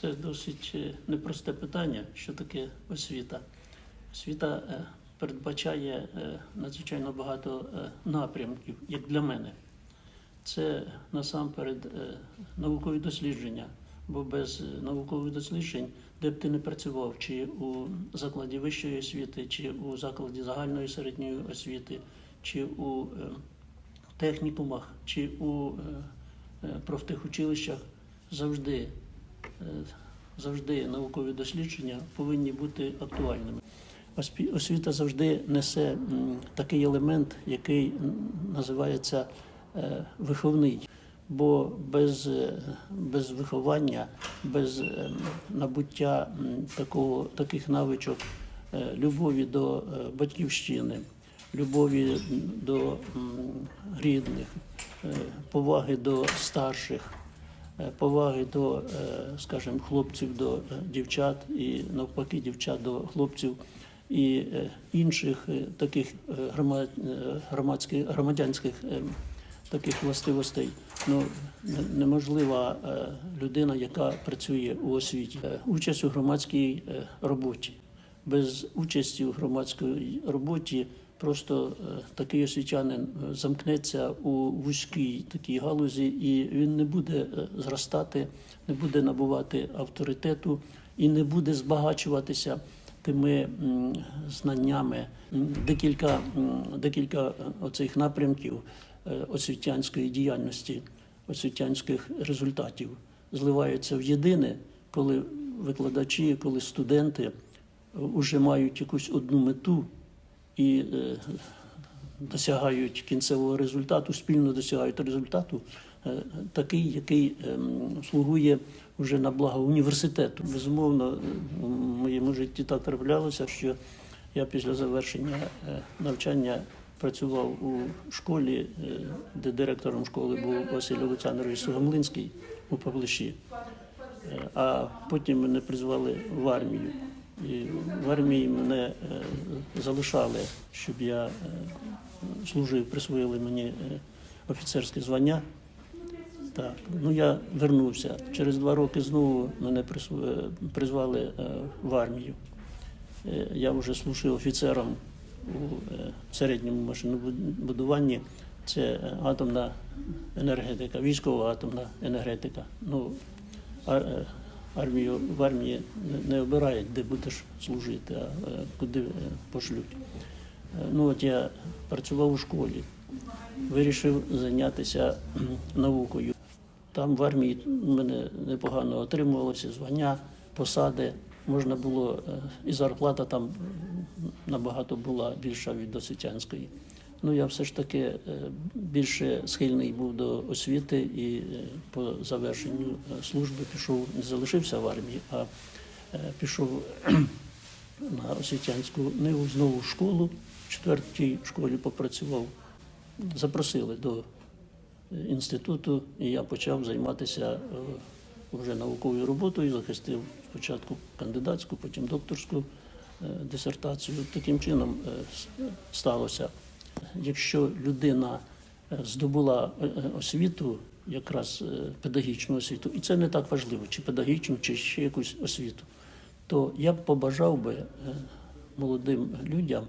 Це досить е, непросте питання, що таке освіта. Освіта е, передбачає е, надзвичайно багато напрямків, як для мене. Це насамперед наукові дослідження, бо без наукових досліджень, де б ти не працював, чи у закладі вищої освіти, чи у закладі загальної середньої освіти, чи у технікумах, чи у профтехучилищах, завжди, завжди наукові дослідження повинні бути актуальними. Освіта завжди несе такий елемент, який називається е, виховний. Бо без, е, без виховання, без е, набуття такого, таких навичок е, любові до е, батьківщини, любові до рідних, е, поваги до старших, е, поваги до, е, скажімо, хлопців до е, дівчат і навпаки дівчат до хлопців і е, інших е, таких е, е, громадських громадянських е, таких властивостей. Ну неможлива е, людина, яка працює у освіті. Е, Участь у громадській е, роботі. Без участі у громадській роботі просто е, такий освітянин е, замкнеться у вузькій такій галузі, і він не буде е, зростати, не буде набувати авторитету і не буде збагачуватися тими знаннями. Декілька, декілька оцих напрямків освітянської діяльності, освітянських результатів зливаються в єдине, коли викладачі, коли студенти вже мають якусь одну мету і е, досягають кінцевого результату, спільно досягають результату, е, такий, який ем, слугує вже на благо університету. Безумовно, в моєму житті так траплялося, що я після завершення е, навчання працював у школі, е, де директором школи був Василь Олександрович Сугамлинський у Павлиші. Е, А потім мене призвали в армію. В армії мене е, залишали, щоб я е, служив, присвоїли мені е, офіцерське звання. Так, ну я вернувся. Через два роки знову мене призвали в армію. Я вже служив офіцером у середньому машинобудуванні. Це атомна енергетика, військова атомна енергетика. Ну, армію в армії не- обирають, де будеш служити, а е, куди е, пошлють. Е, Ну от я працював у школі, вирішив зайнятися наукою. Там в армії мене непогано отримувалося звання, посади. Можна було, і зарплата там набагато була більша від освітянської. Ну, я все ж таки е, більше схильний був до освіти і е, по завершенню е, служби пішов, не залишився в армії, а пішов на освітянську ниву знову в школу. В четвертій школі попрацював. Запросили до інституту, і я почав займатися вже науковою роботою, захистив спочатку кандидатську, потім докторську дисертацію. Таким чином сталося. Якщо людина е, здобула е, е, освіту, якраз педагогічну освіту, і це не так важливо, чи педагогічну, чи ще якусь освіту, то я б побажав би молодим людям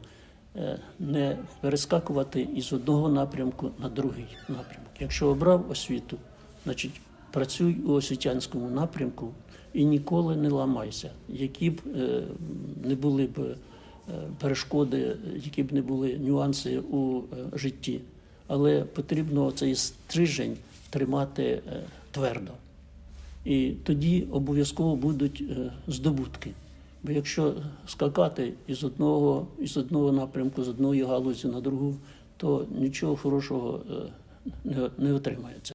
не перескакувати із одного напрямку на другий напрямок. Якщо обрав освіту, значить працюй у освітянському напрямку і ніколи не ламайся, які б не були б перешкоди, які б не були нюанси у е, житті. Але потрібно цей стрижень тримати е, твердо. І тоді обов'язково будуть е, здобутки. Бо якщо скакати із одного, із одного напрямку, з одної галузі на другу, то нічого хорошого е, не, не отримається.